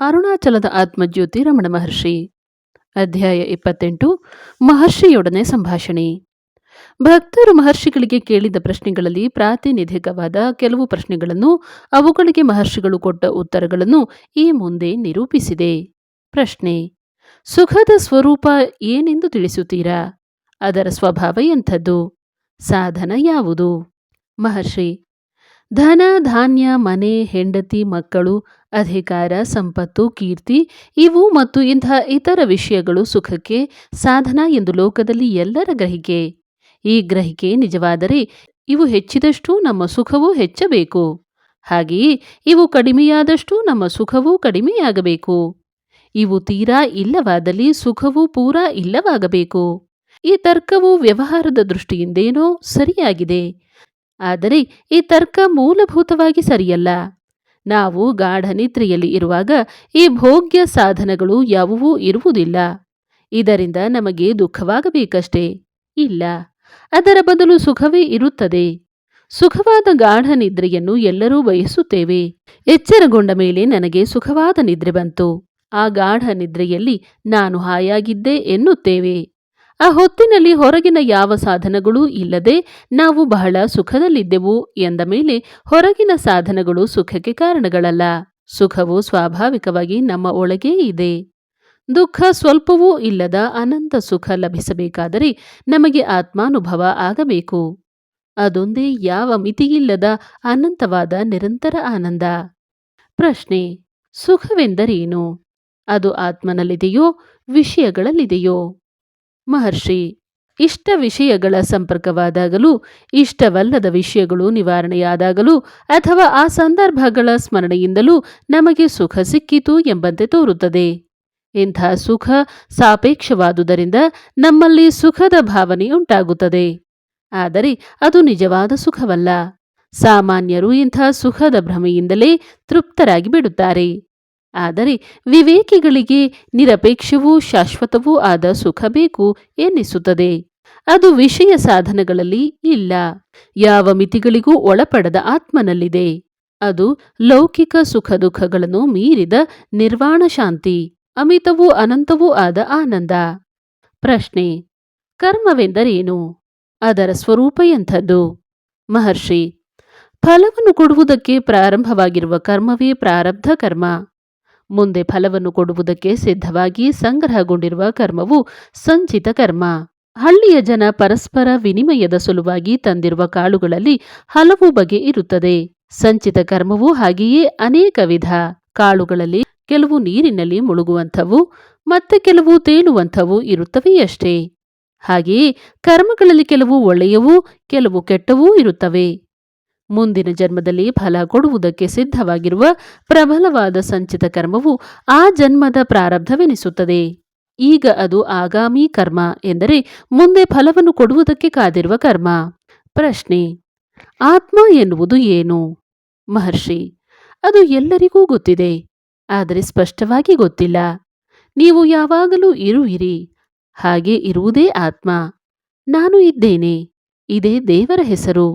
ಅರುಣಾಚಲದ ಆತ್ಮಜ್ಯೋತಿ ರಮಣ ಮಹರ್ಷಿ. ಅಧ್ಯಾಯ ಇಪ್ಪತ್ತೆಂಟು, ಮಹರ್ಷಿಯೊಡನೆ ಸಂಭಾಷಣೆ. ಭಕ್ತರು ಮಹರ್ಷಿಗಳಿಗೆ ಕೇಳಿದ ಪ್ರಶ್ನೆಗಳಲ್ಲಿ ಪ್ರಾತಿನಿಧಿಕವಾದ ಕೆಲವು ಪ್ರಶ್ನೆಗಳನ್ನು ಅವುಗಳಿಗೆ ಮಹರ್ಷಿಗಳು ಕೊಟ್ಟ ಉತ್ತರಗಳನ್ನು ಈ ಮುಂದೆ ನಿರೂಪಿಸಿದೆ. ಪ್ರಶ್ನೆ, ಸುಖದ ಸ್ವರೂಪ ಏನೆಂದು ತಿಳಿಸುತ್ತೀರಾ? ಅದರ ಸ್ವಭಾವ ಎಂಥದ್ದು? ಸಾಧನ ಯಾವುದು? ಮಹರ್ಷಿ ಧನ, ಧಾನ್ಯ, ಮನೆ, ಹೆಂಡತಿ, ಮಕ್ಕಳು, ಅಧಿಕಾರ, ಸಂಪತ್ತು, ಕೀರ್ತಿ ಇವು ಮತ್ತು ಇಂತಹ ಇತರ ವಿಷಯಗಳು ಸುಖಕ್ಕೆ ಸಾಧನ ಎಂದು ಲೋಕದಲ್ಲಿ ಎಲ್ಲರ ಗ್ರಹಿಕೆ. ಈ ಗ್ರಹಿಕೆ ನಿಜವಾದರೆ ಇವು ಹೆಚ್ಚಿದಷ್ಟು ನಮ್ಮ ಸುಖವೂ ಹೆಚ್ಚಬೇಕು. ಹಾಗೆಯೇ ಇವು ಕಡಿಮೆಯಾದಷ್ಟು ನಮ್ಮ ಸುಖವೂ ಕಡಿಮೆಯಾಗಬೇಕು. ಇವು ತೀರಾ ಇಲ್ಲವಾದಲ್ಲಿ ಸುಖವೂ ಪೂರಾ ಇಲ್ಲವಾಗಬೇಕು. ಈ ತರ್ಕವು ವ್ಯವಹಾರದ ದೃಷ್ಟಿಯಿಂದೇನೋ ಸರಿಯಾಗಿದೆ. ಆದರೆ ಈ ತರ್ಕ ಮೂಲಭೂತವಾಗಿ ಸರಿಯಲ್ಲ. ನಾವು ಗಾಢ ನಿದ್ರೆಯಲ್ಲಿ ಇರುವಾಗ ಈ ಭೋಗ್ಯ ಸಾಧನಗಳು ಯಾವುವೂ ಇರುವುದಿಲ್ಲ. ಇದರಿಂದ ನಮಗೆ ದುಃಖವಾಗಬೇಕಷ್ಟೇ. ಇಲ್ಲ, ಅದರ ಬದಲು ಸುಖವೇ ಇರುತ್ತದೆ. ಸುಖವಾದ ಗಾಢ ನಿದ್ರೆಯನ್ನು ಎಲ್ಲರೂ ಬಯಸುತ್ತೇವೆ. ಎಚ್ಚರಗೊಂಡ ಮೇಲೆ ನನಗೆ ಸುಖವಾದ ನಿದ್ರೆ ಬಂತು. ಆ ಗಾಢ ನಿದ್ರೆಯಲ್ಲಿ ನಾನು ಹಾಯಾಗಿದ್ದೆ ಎನ್ನುತ್ತೇವೆ. ಆ ಹೊತ್ತಿನಲ್ಲಿ ಹೊರಗಿನ ಯಾವ ಸಾಧನಗಳೂ ಇಲ್ಲದೆ ನಾವು ಬಹಳ ಸುಖದಲ್ಲಿದ್ದೆವು ಎಂದ ಮೇಲೆ ಹೊರಗಿನ ಸಾಧನಗಳು ಸುಖಕ್ಕೆ ಕಾರಣಗಳಲ್ಲ. ಸುಖವು ಸ್ವಾಭಾವಿಕವಾಗಿ ನಮ್ಮ ಒಳಗೇ ಇದೆ. ದುಃಖ ಸ್ವಲ್ಪವೂ ಇಲ್ಲದ ಅನಂತ ಸುಖ ಲಭಿಸಬೇಕಾದರೆ ನಮಗೆ ಆತ್ಮಾನುಭವ ಆಗಬೇಕು. ಅದೊಂದೇ ಯಾವ ಮಿತಿಯಿಲ್ಲದ ಅನಂತವಾದ ನಿರಂತರ ಆನಂದ. ಪ್ರಶ್ನೆ, ಸುಖವೆಂದರೇನು? ಅದು ಆತ್ಮನಲ್ಲಿದೆಯೋ ವಿಷಯಗಳಲ್ಲಿದೆಯೋ? ಮಹರ್ಷಿ, ಇಷ್ಟ ವಿಷಯಗಳ ಸಂಪರ್ಕವಾದಾಗಲೂ, ಇಷ್ಟವಲ್ಲದ ವಿಷಯಗಳು ನಿವಾರಣೆಯಾದಾಗಲೂ ಅಥವಾ ಆ ಸಂದರ್ಭಗಳ ಸ್ಮರಣೆಯಿಂದಲೂ ನಮಗೆ ಸುಖ ಸಿಕ್ಕಿತು ಎಂಬಂತೆ ತೋರುತ್ತದೆ. ಇಂಥ ಸುಖ ಸಾಪೇಕ್ಷವಾದುದರಿಂದ ನಮ್ಮಲ್ಲಿ ಸುಖದ ಭಾವನೆ ಉಂಟಾಗುತ್ತದೆ ಆದರೆ ಅದು ನಿಜವಾದ ಸುಖವಲ್ಲ. ಸಾಮಾನ್ಯರು ಇಂಥ ಸುಖದ ಭ್ರಮೆಯಿಂದಲೇ ತೃಪ್ತರಾಗಿ ಬಿಡುತ್ತಾರೆ. ಆದರೆ ವಿವೇಕಿಗಳಿಗೆ ನಿರಪೇಕ್ಷವೂ ಶಾಶ್ವತವೂ ಆದ ಸುಖ ಬೇಕು ಎನ್ನಿಸುತ್ತದೆ. ಅದು ವಿಷಯ ಸಾಧನಗಳಲ್ಲಿ ಇಲ್ಲ. ಯಾವ ಮಿತಿಗಳಿಗೂ ಒಳಪಡದ ಆತ್ಮನಲ್ಲಿದೆ. ಅದು ಲೌಕಿಕ ಸುಖ ದುಃಖಗಳನ್ನು ಮೀರಿದ ನಿರ್ವಾಣ ಶಾಂತಿ, ಅಮಿತವೂ ಅನಂತವೂ ಆದ ಆನಂದ. ಪ್ರಶ್ನೆ, ಕರ್ಮವೆಂದರೇನು? ಅದರ ಸ್ವರೂಪ ಎಂಥದ್ದು? ಮಹರ್ಷಿ, ಫಲವನ್ನು ಕೊಡುವುದಕ್ಕೆ ಪ್ರಾರಂಭವಾಗಿರುವ ಕರ್ಮವೇ ಪ್ರಾರಬ್ಧ ಕರ್ಮ. ಮುಂದೆ ಫಲವನ್ನು ಕೊಡುವುದಕ್ಕೆ ಸಿದ್ಧವಾಗಿ ಸಂಗ್ರಹಗೊಂಡಿರುವ ಕರ್ಮವು ಸಂಚಿತ ಕರ್ಮ. ಹಳ್ಳಿಯ ಜನ ಪರಸ್ಪರ ವಿನಿಮಯದ ಸಲುವಾಗಿ ತಂದಿರುವ ಕಾಳುಗಳಲ್ಲಿ ಹಲವು ಬಗೆ ಇರುತ್ತದೆ. ಸಂಚಿತ ಕರ್ಮವು ಹಾಗೆಯೇ ಅನೇಕ ವಿಧ. ಕಾಳುಗಳಲ್ಲಿ ಕೆಲವು ನೀರಿನಲ್ಲಿ ಮುಳುಗುವಂಥವು, ಮತ್ತೆ ಕೆಲವು ತೇಲುವಂಥವು ಇರುತ್ತವೆಯಷ್ಟೇ ಹಾಗೆಯೇ ಕರ್ಮಗಳಲ್ಲಿ ಕೆಲವು ಒಳ್ಳೆಯವೂ, ಕೆಲವು ಕೆಟ್ಟವೂ ಇರುತ್ತವೆ. ಮುಂದಿನ ಜನ್ಮದಲ್ಲಿ ಫಲ ಕೊಡುವುದಕ್ಕೆ ಸಿದ್ಧವಾಗಿರುವ ಪ್ರಬಲವಾದ ಸಂಚಿತ ಕರ್ಮವು ಆ ಜನ್ಮದ ಪ್ರಾರಬ್ಧವೆನಿಸುತ್ತದೆ. ಈಗ ಅದು ಆಗಾಮಿ ಕರ್ಮ ಎಂದರೆ ಮುಂದೆ ಫಲವನ್ನು ಕೊಡುವುದಕ್ಕೆ ಕಾದಿರುವ ಕರ್ಮ. ಪ್ರಶ್ನೆ, ಆತ್ಮ ಎನ್ನುವುದು ಏನು? ಮಹರ್ಷಿ, ಅದು ಎಲ್ಲರಿಗೂ ಗೊತ್ತಿದೆ, ಆದರೆ ಸ್ಪಷ್ಟವಾಗಿ ಗೊತ್ತಿಲ್ಲ. ನೀವು ಯಾವಾಗಲೂ ಇರುವಿರಿ, ಹಾಗೆ ಇರುವುದೇ ಆತ್ಮ. ನಾನು ಇದ್ದೇನೆ, ಇದೇ ದೇವರ ಹೆಸರು.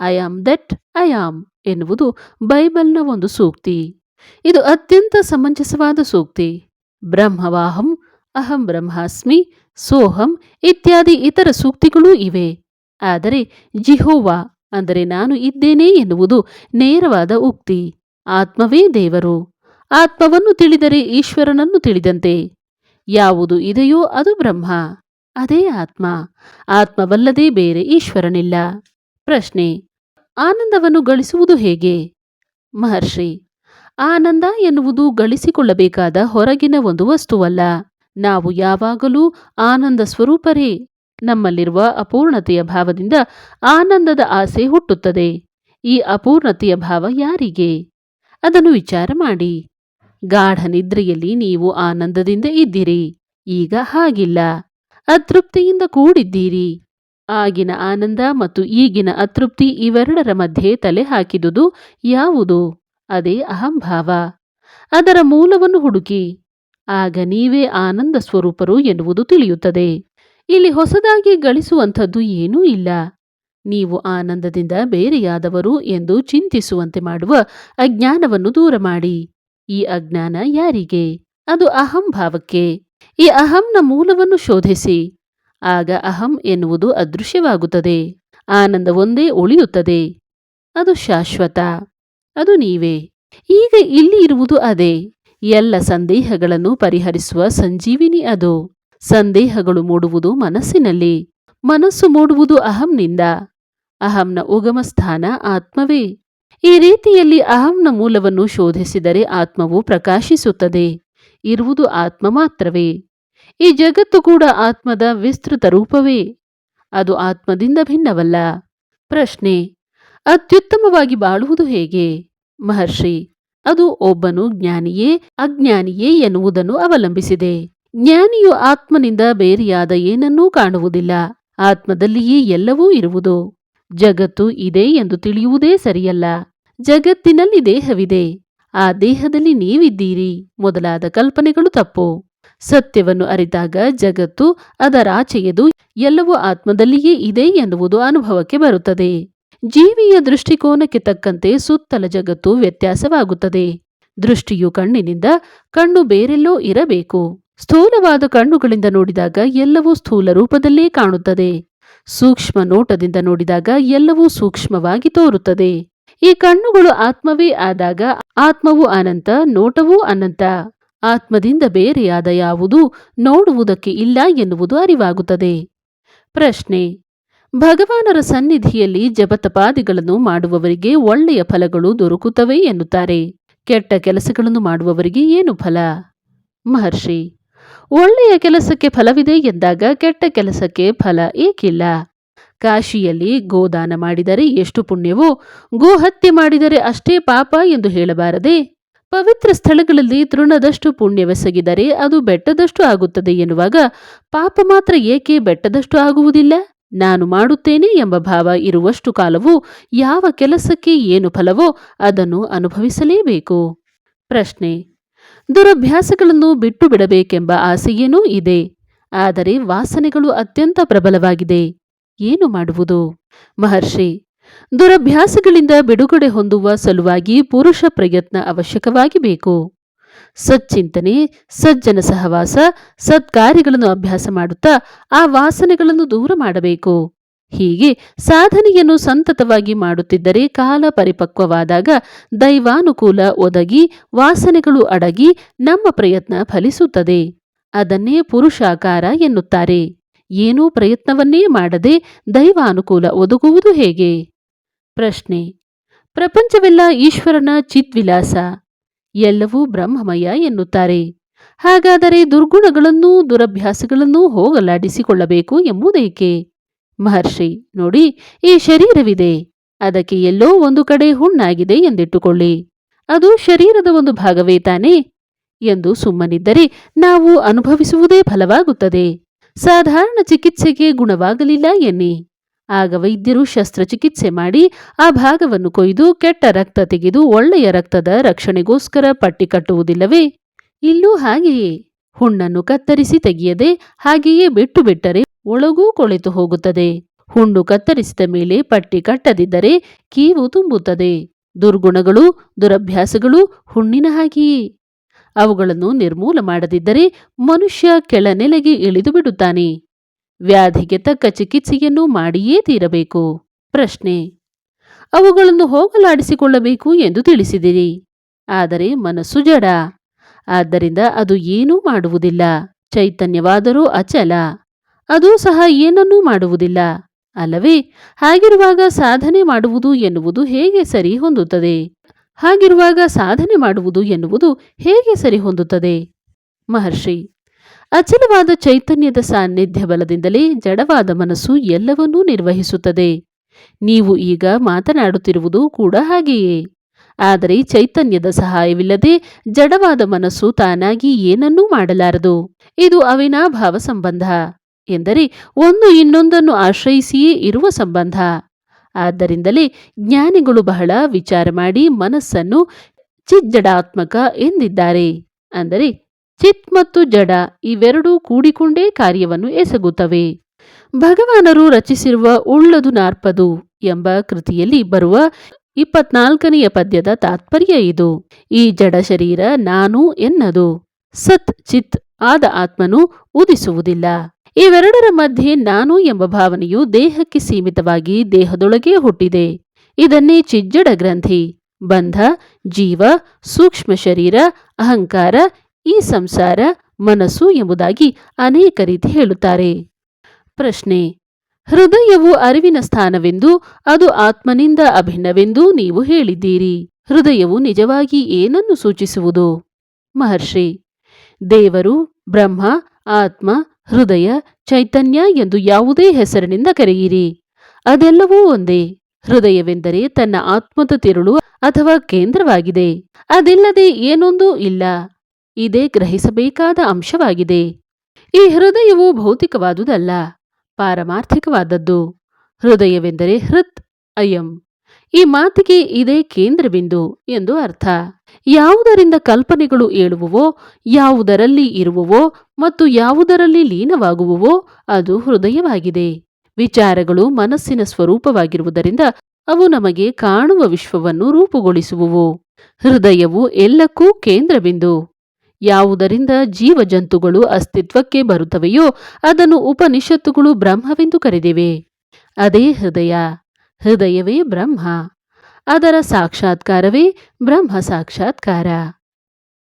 I am that I am ಎನ್ನುವುದು ಬೈಬಲ್ನ ಒಂದು ಸೂಕ್ತಿ. ಇದು ಅತ್ಯಂತ ಸಮಂಜಸವಾದ ಸೂಕ್ತಿ. ಬ್ರಹ್ಮವಾಹಂ, ಅಹಂ ಬ್ರಹ್ಮಾಸ್ಮಿ, ಸೋಹಂ ಇತ್ಯಾದಿ ಇತರ ಸೂಕ್ತಿಗಳೂ ಇವೆ. ಆದರೆ ಜಿಹೋವಾ ಅಂದರೆ ನಾನು ಇದ್ದೇನೆ ಎನ್ನುವುದು ನೇರವಾದ ಉಕ್ತಿ. ಆತ್ಮವೇ ದೇವರು. ಆತ್ಮವನ್ನು ತಿಳಿದರೆ ಈಶ್ವರನನ್ನು ತಿಳಿದಂತೆ. ಯಾವುದು ಇದೆಯೋ ಅದು ಬ್ರಹ್ಮ, ಅದೇ ಆತ್ಮ. ಆತ್ಮವಲ್ಲದೆ ಬೇರೆ ಈಶ್ವರನಿಲ್ಲ. ಪ್ರಶ್ನೆ, ಆನಂದವನ್ನು ಗಳಿಸುವುದು ಹೇಗೆ? ಮಹರ್ಷಿ, ಆನಂದ ಎನ್ನುವುದು ಗಳಿಸಿಕೊಳ್ಳಬೇಕಾದ ಹೊರಗಿನ ಒಂದು ವಸ್ತುವಲ್ಲ. ನಾವು ಯಾವಾಗಲೂ ಆನಂದ ಸ್ವರೂಪರೇ. ನಮ್ಮಲ್ಲಿರುವ ಅಪೂರ್ಣತೆಯ ಭಾವದಿಂದ ಆನಂದದ ಆಸೆ ಹುಟ್ಟುತ್ತದೆ. ಈ ಅಪೂರ್ಣತೆಯ ಭಾವ ಯಾರಿಗೆ? ಅದನ್ನು ವಿಚಾರ ಮಾಡಿ. ಗಾಢ ನಿದ್ರೆಯಲ್ಲಿ ನೀವು ಆನಂದದಿಂದ ಇದ್ದೀರಿ. ಈಗ ಹಾಗಿಲ್ಲ. ಅತೃಪ್ತಿಯಿಂದ ಕೂಡಿದ್ದೀರಿ. ಆಗಿನ ಆನಂದ ಮತ್ತು ಈಗಿನ ಅತೃಪ್ತಿ ಇವೆರಡರ ಮಧ್ಯೆ ತಲೆ ಹಾಕಿದುದು ಯಾವುದು? ಅದೇ ಅಹಂಭಾವ. ಅದರ ಮೂಲವನ್ನು ಹುಡುಕಿ. ಆಗ ನೀವೇ ಆನಂದ ಸ್ವರೂಪರು ಎನ್ನುವುದು ತಿಳಿಯುತ್ತದೆ. ಇಲ್ಲಿ ಹೊಸದಾಗಿ ಗಳಿಸುವಂಥದ್ದು ಏನೂ ಇಲ್ಲ. ನೀವು ಆನಂದದಿಂದ ಬೇರೆಯಾದವರು ಎಂದು ಚಿಂತಿಸುವಂತೆ ಮಾಡುವ ಅಜ್ಞಾನವನ್ನು ದೂರ ಮಾಡಿ. ಈ ಅಜ್ಞಾನ ಯಾರಿಗೆ? ಅದು ಅಹಂಭಾವಕ್ಕೆ. ಈ ಅಹಂನ ಮೂಲವನ್ನು ಶೋಧಿಸಿ. ಆಗ ಅಹಂ ಎನ್ನುವುದು ಅದೃಶ್ಯವಾಗುತ್ತದೆ. ಆನಂದ ಒಂದೇ ಉಳಿಯುತ್ತದೆ. ಅದು ಶಾಶ್ವತ. ಅದು ನೀವೇ. ಈಗ ಇಲ್ಲಿ ಇರುವುದು ಅದೇ. ಎಲ್ಲ ಸಂದೇಹಗಳನ್ನು ಪರಿಹರಿಸುವ ಸಂಜೀವಿನಿ ಅದು. ಸಂದೇಹಗಳು ಮೂಡುವುದು ಮನಸ್ಸಿನಲ್ಲಿ. ಮನಸ್ಸು ಮೂಡುವುದು ಅಹಂನಿಂದ. ಅಹಂನ ಉಗಮ ಸ್ಥಾನ ಆತ್ಮವೇ. ಈ ರೀತಿಯಲ್ಲಿ ಅಹಂನ ಮೂಲವನ್ನು ಶೋಧಿಸಿದರೆ ಆತ್ಮವು ಪ್ರಕಾಶಿಸುತ್ತದೆ. ಇರುವುದು ಆತ್ಮ ಮಾತ್ರವೇ. ಈ ಜಗತ್ತು ಕೂಡ ಆತ್ಮದ ವಿಸ್ತೃತ ರೂಪವೇ. ಅದು ಆತ್ಮದಿಂದ ಭಿನ್ನವಲ್ಲ. ಪ್ರಶ್ನೆ, ಅತ್ಯುತ್ತಮವಾಗಿ ಬಾಳುವುದು ಹೇಗೆ? ಮಹರ್ಷಿ, ಅದು ಒಬ್ಬನು ಜ್ಞಾನಿಯೇ, ಅಜ್ಞಾನಿಯೇ ಎನ್ನುವುದನ್ನು ಅವಲಂಬಿಸಿದೆ. ಜ್ಞಾನಿಯು ಆತ್ಮನಿಂದ ಬೇರೆಯಾದ ಏನನ್ನೂ ಕಾಣುವುದಿಲ್ಲ. ಆತ್ಮದಲ್ಲಿಯೇ ಎಲ್ಲವೂ ಇರುವುದು. ಜಗತ್ತು ಇದೆ ಎಂದು ತಿಳಿಯುವುದೇ ಸರಿಯಲ್ಲ. ಜಗತ್ತಿನಲ್ಲಿ ದೇಹವಿದೆ. ಆ ದೇಹದಲ್ಲಿ ನೀವಿದ್ದೀರಿ. ಮೊದಲಾದ ಕಲ್ಪನೆಗಳು ತಪ್ಪು. ಸತ್ಯವನ್ನು ಅರಿತಾಗ ಜಗತ್ತು ಅದರಾಚೆಯದು ಎಲ್ಲವೂ ಆತ್ಮದಲ್ಲಿಯೇ ಇದೆ ಎನ್ನುವುದು ಅನುಭವಕ್ಕೆ ಬರುತ್ತದೆ. ಜೀವಿಯ ದೃಷ್ಟಿಕೋನಕ್ಕೆ ತಕ್ಕಂತೆ ಸುತ್ತಲ ಜಗತ್ತು ವ್ಯತ್ಯಾಸವಾಗುತ್ತದೆ. ದೃಷ್ಟಿಯು ಕಣ್ಣಿನಿಂದ ಕಣ್ಣು ಬೇರೆಲ್ಲೋ ಇರಬೇಕು. ಸ್ಥೂಲವಾದ ಕಣ್ಣುಗಳಿಂದ ನೋಡಿದಾಗ ಎಲ್ಲವೂ ಸ್ಥೂಲ ರೂಪದಲ್ಲೇ ಕಾಣುತ್ತದೆ. ಸೂಕ್ಷ್ಮ ನೋಟದಿಂದ ನೋಡಿದಾಗ ಎಲ್ಲವೂ ಸೂಕ್ಷ್ಮವಾಗಿ ತೋರುತ್ತದೆ. ಈ ಕಣ್ಣುಗಳು ಆತ್ಮವೇ ಆದಾಗ ಆತ್ಮವು ಅನಂತ, ನೋಟವೂ ಅನಂತ. ಆತ್ಮದಿಂದ ಬೇರೆಯಾದ ಯಾವುದು ನೋಡುವುದಕ್ಕೆ ಇಲ್ಲ ಎನ್ನುವುದು ಅರಿವಾಗುತ್ತದೆ. ಪ್ರಶ್ನೆ, ಭಗವಾನರ ಸನ್ನಿಧಿಯಲ್ಲಿ ಜಪತಪಾದಿಗಳನ್ನು ಮಾಡುವವರಿಗೆ ಒಳ್ಳೆಯ ಫಲಗಳು ದೊರಕುತ್ತವೆ ಎನ್ನುತ್ತಾರೆ. ಕೆಟ್ಟ ಕೆಲಸಗಳನ್ನು ಮಾಡುವವರಿಗೆ ಏನು ಫಲ? ಮಹರ್ಷಿ, ಒಳ್ಳೆಯ ಕೆಲಸಕ್ಕೆ ಫಲವಿದೆ ಎಂದಾಗ ಕೆಟ್ಟ ಕೆಲಸಕ್ಕೆ ಫಲ ಏಕಿಲ್ಲ. ಕಾಶಿಯಲ್ಲಿ ಗೋದಾನ ಮಾಡಿದರೆ ಎಷ್ಟು ಪುಣ್ಯವೋ, ಗೋಹತ್ಯೆ ಮಾಡಿದರೆ ಅಷ್ಟೇ ಪಾಪ ಎಂದು ಹೇಳಬಾರದೆ ಪವಿತ್ರ ಸ್ಥಳಗಳಲ್ಲಿ ತೃಣದಷ್ಟು ಪುಣ್ಯವೆಸಗಿದರೆ ಅದು ಬೆಟ್ಟದಷ್ಟು ಆಗುತ್ತದೆ ಎನ್ನುವಾಗ ಪಾಪ ಮಾತ್ರ ಏಕೆ ಬೆಟ್ಟದಷ್ಟು ಆಗುವುದಿಲ್ಲ? ನಾನು ಮಾಡುತ್ತೇನೆ ಎಂಬ ಭಾವ ಇರುವಷ್ಟು ಕಾಲವು ಯಾವ ಕೆಲಸಕ್ಕೆ ಏನು ಫಲವೋ ಅದನ್ನು ಅನುಭವಿಸಲೇಬೇಕು. ಪ್ರಶ್ನೆ, ದುರಭ್ಯಾಸಗಳನ್ನು ಬಿಟ್ಟು ಬಿಡಬೇಕೆಂಬ ಆಸೆಯೇನೂ ಇದೆ? ಆದರೆ ವಾಸನೆಗಳು ಅತ್ಯಂತ ಪ್ರಬಲವಾಗಿದೆ. ಏನು ಮಾಡುವುದು? ಮಹರ್ಷಿ ದುರಭ್ಯಾಸಗಳಿಂದ ಬಿಡುಗಡೆ ಹೊಂದುವ ಸಲುವಾಗಿ ಪುರುಷ ಪ್ರಯತ್ನ ಅವಶ್ಯಕವಾಗಿ ಬೇಕು ಸಚ್ಚಿಂತನೆ, ಸಜ್ಜನ ಸಹವಾಸ, ಸತ್ಕಾರ್ಯಗಳನ್ನು ಅಭ್ಯಾಸ ಮಾಡುತ್ತಾ ಆ ವಾಸನೆಗಳನ್ನು ದೂರ ಮಾಡಬೇಕು. ಹೀಗೆ ಸಾಧನೆಯನ್ನು ಸಂತತವಾಗಿ ಮಾಡುತ್ತಿದ್ದರೆ ಕಾಲ ಪರಿಪಕ್ವವಾದಾಗ ದೈವಾನುಕೂಲ ಒದಗಿ ವಾಸನೆಗಳು ಅಡಗಿ ನಮ್ಮ ಪ್ರಯತ್ನ ಫಲಿಸುತ್ತದೆ. ಅದನ್ನೇ ಪುರುಷಾಕಾರ ಎನ್ನುತ್ತಾರೆ. ಏನೂ ಪ್ರಯತ್ನವನ್ನೇ ಮಾಡದೆ ದೈವಾನುಕೂಲ ಒದಗುವುದು ಹೇಗೆ? ಪ್ರಶ್ನೆ. ಪ್ರಪಂಚವೆಲ್ಲ ಈಶ್ವರನ ಚಿತ್ವಿಲಾಸ. ಎಲ್ಲವೂ ಬ್ರಹ್ಮಮಯ ಎನ್ನುತ್ತಾರೆ. ಹಾಗಾದರೆ ದುರ್ಗುಣಗಳನ್ನೂ ದುರಭ್ಯಾಸಗಳನ್ನೂ ಹೋಗಲಾಡಿಸಿಕೊಳ್ಳಬೇಕು ಎಂಬುದೇಕೆ? ಮಹರ್ಷಿ, ನೋಡಿ, ಈ ಶರೀರವಿದೆ. ಅದಕ್ಕೆ ಎಲ್ಲೋ ಒಂದು ಕಡೆ ಹುಣ್ಣಾಗಿದೆ ಎಂದಿಟ್ಟುಕೊಳ್ಳಿ. ಅದು ಶರೀರದ ಒಂದು ಭಾಗವೇ ತಾನೇ? ಎಂದು ಸುಮ್ಮನಿದ್ದರೆ ನಾವು ಅನುಭವಿಸುವುದೇ ಫಲವಾಗುತ್ತದೆ. ಸಾಧಾರಣ ಚಿಕಿತ್ಸೆಗೆ ಗುಣವಾಗಲಿಲ್ಲ ಎನ್ನಿ. ಆಗ ವೈದ್ಯರು ಶಸ್ತ್ರಚಿಕಿತ್ಸೆ ಮಾಡಿ ಆ ಭಾಗವನ್ನು ಕೊಯ್ದು ಕೆಟ್ಟ ರಕ್ತ ತೆಗೆದು ಒಳ್ಳೆಯ ರಕ್ತದ ರಕ್ಷಣೆಗೋಸ್ಕರ ಪಟ್ಟಿ ಕಟ್ಟುವುದಿಲ್ಲವೇ? ಇಲ್ಲೂ ಹಾಗೆಯೇ. ಹುಣ್ಣನ್ನು ಕತ್ತರಿಸಿ ತೆಗೆಯದೆ ಹಾಗೆಯೇ ಬಿಟ್ಟು ಬಿಟ್ಟರೆ ಒಳಗೂ ಕೊಳೆತು ಹೋಗುತ್ತದೆ. ಹುಣ್ಣು ಕತ್ತರಿಸಿದ ಮೇಲೆ ಪಟ್ಟಿ ಕಟ್ಟದಿದ್ದರೆ ಕೀವು ತುಂಬುತ್ತದೆ. ದುರ್ಗುಣಗಳು, ದುರಭ್ಯಾಸಗಳು ಹುಣ್ಣಿನ ಹಾಗೆಯೇ. ಅವುಗಳನ್ನು ನಿರ್ಮೂಲ ಮಾಡದಿದ್ದರೆ ಮನುಷ್ಯ ಕೆಳನೆಲೆಗೆ ಇಳಿದು ಬಿಡುತ್ತಾನೆ. ವ್ಯಾಧಿಗೆ ತಕ್ಕ ಚಿಕಿತ್ಸೆಯನ್ನು ಮಾಡಿಯೇ ತೀರಬೇಕು. ಪ್ರಶ್ನೆ, ಅವುಗಳನ್ನು ಹೋಗಲಾಡಿಸಿಕೊಳ್ಳಬೇಕು ಎಂದು ತಿಳಿಸಿದಿರಿ. ಆದರೆ ಮನಸ್ಸು ಜಡ. ಆದ್ದರಿಂದ ಅದು ಏನೂ ಮಾಡುವುದಿಲ್ಲ. ಚೈತನ್ಯವಾದರೂ ಅಚಲ. ಅದೂ ಸಹ ಏನನ್ನೂ ಮಾಡುವುದಿಲ್ಲ. ಅಲ್ಲವೇ, ಹಾಗಿರುವಾಗ ಸಾಧನೆ ಮಾಡುವುದು ಎನ್ನುವುದು ಹೇಗೆ ಸರಿ ಹೊಂದುತ್ತದೆ? ಹಾಗಿರುವಾಗ ಸಾಧನೆ ಮಾಡುವುದು ಎನ್ನುವುದು ಹೇಗೆ ಸರಿ ಹೊಂದುತ್ತದೆ? ಮಹರ್ಷಿ ಅಚಲವಾದ ಚೈತನ್ಯದ ಸಾನ್ನಿಧ್ಯ ಬಲದಿಂದಲೇ ಜಡವಾದ ಮನಸ್ಸು ಎಲ್ಲವನ್ನೂ ನಿರ್ವಹಿಸುತ್ತದೆ. ನೀವು ಈಗ ಮಾತನಾಡುತ್ತಿರುವುದು ಕೂಡ ಹಾಗೆಯೇ. ಆದರೆ ಚೈತನ್ಯದ ಸಹಾಯವಿಲ್ಲದೆ ಜಡವಾದ ಮನಸ್ಸು ತಾನಾಗಿ ಏನನ್ನೂ ಮಾಡಲಾರದು. ಇದು ಅವಿನಾಭಾವ ಸಂಬಂಧ ಎಂದರೆ ಒಂದು ಇನ್ನೊಂದನ್ನು ಆಶ್ರಯಿಸಿಯೇ ಇರುವ ಸಂಬಂಧ. ಆದ್ದರಿಂದಲೇ ಜ್ಞಾನಿಗಳು ಬಹಳ ವಿಚಾರ ಮಾಡಿ ಮನಸ್ಸನ್ನು ಚಿಜ್ಜಡಾತ್ಮಕ ಎಂದಿದ್ದಾರೆ. ಅಂದರೆ ಚಿತ್ ಮತ್ತು ಜಡ ಇವೆರಡೂ ಕೂಡಿಕೊಂಡೇ ಕಾರ್ಯವನ್ನು ಎಸಗುತ್ತವೆ. ಭಗವಾನರು ರಚಿಸಿರುವ ಉಳ್ಳದು ನಾರ್ಪದು ಎಂಬ ಕೃತಿಯಲ್ಲಿ ಬರುವ ಇಪ್ಪತ್ನಾಲ್ಕನೆಯ ಪದ್ಯದ ತಾತ್ಪರ್ಯ ಇದು. ಈ ಜಡ ಶರೀರ ನಾನು ಎನ್ನದು. ಸತ್, ಚಿತ್ ಆದ ಆತ್ಮನು ಉದಿಸುವುದಿಲ್ಲ. ಇವೆರಡರ ಮಧ್ಯೆ ನಾನು ಎಂಬ ಭಾವನೆಯು ದೇಹಕ್ಕೆ ಸೀಮಿತವಾಗಿ ದೇಹದೊಳಗೇ ಹುಟ್ಟಿದೆ. ಇದನ್ನೇ ಚಿಜ್ಜಡ ಗ್ರಂಥಿ. ಬಂಧ, ಜೀವ, ಸೂಕ್ಷ್ಮ ಶರೀರ, ಅಹಂಕಾರ ಈ ಸಂಸಾರ ಮನಸ್ಸು ಎಂಬುದಾಗಿ ಅನೇಕ ರೀತಿ ಹೇಳುತ್ತಾರೆ. ಪ್ರಶ್ನೆ, ಹೃದಯವು ಅರಿವಿನ ಸ್ಥಾನವೆಂದು ಅದು ಆತ್ಮನಿಂದ ಅಭಿನ್ನವೆಂದು ನೀವು ಹೇಳಿದ್ದೀರಿ. ಹೃದಯವು ನಿಜವಾಗಿ ಏನನ್ನು ಸೂಚಿಸುವುದು? ಮಹರ್ಷಿ, ದೇವರು, ಬ್ರಹ್ಮ, ಆತ್ಮ, ಹೃದಯ, ಚೈತನ್ಯ ಎಂದು ಯಾವುದೇ ಹೆಸರಿನಿಂದ ಕರೆಯಿರಿ. ಅದೆಲ್ಲವೂ ಒಂದೇ. ಹೃದಯವೆಂದರೆ ತನ್ನ ಆತ್ಮದ ತಿರುಳು ಅಥವಾ ಕೇಂದ್ರವಾಗಿದೆ. ಅದಿಲ್ಲದೆ ಏನೊಂದೂ ಇಲ್ಲ. ಇದೇ ಗ್ರಹಿಸಬೇಕಾದ ಅಂಶವಾಗಿದೆ. ಈ ಹೃದಯವು ಭೌತಿಕವಾದುದಲ್ಲ, ಪಾರಮಾರ್ಥಿಕವಾದದ್ದು. ಹೃದಯವೆಂದರೆ ಹೃತ್, ಅಯಂ. ಈ ಮಾತಿಗೆ ಇದೇ ಕೇಂದ್ರಬಿಂದು ಎಂದು ಅರ್ಥ. ಯಾವುದರಿಂದ ಕಲ್ಪನೆಗಳು ಏಳುವುವೋ, ಯಾವುದರಲ್ಲಿ ಇರುವುವೋ ಮತ್ತು ಯಾವುದರಲ್ಲಿ ಲೀನವಾಗುವುವೋ ಅದು ಹೃದಯವಾಗಿದೆ. ವಿಚಾರಗಳು ಮನಸ್ಸಿನ ಸ್ವರೂಪವಾಗಿರುವುದರಿಂದ ಅವು ನಮಗೆ ಕಾಣುವ ವಿಶ್ವವನ್ನು ರೂಪುಗೊಳಿಸುವುವು. ಹೃದಯವು ಎಲ್ಲಕ್ಕೂ ಕೇಂದ್ರಬಿಂದು. ಯಾವುದರಿಂದ ಜೀವಜಂತುಗಳು ಅಸ್ತಿತ್ವಕ್ಕೆ ಬರುತ್ತವೆಯೋ ಅದನ್ನು ಉಪನಿಷತ್ತುಗಳು ಬ್ರಹ್ಮವೆಂದು ಕರೆದಿವೆ. ಅದೇ ಹೃದಯ. ಹೃದಯವೇ ಬ್ರಹ್ಮ. ಅದರ ಸಾಕ್ಷಾತ್ಕಾರವೇ ಬ್ರಹ್ಮ ಸಾಕ್ಷಾತ್ಕಾರ.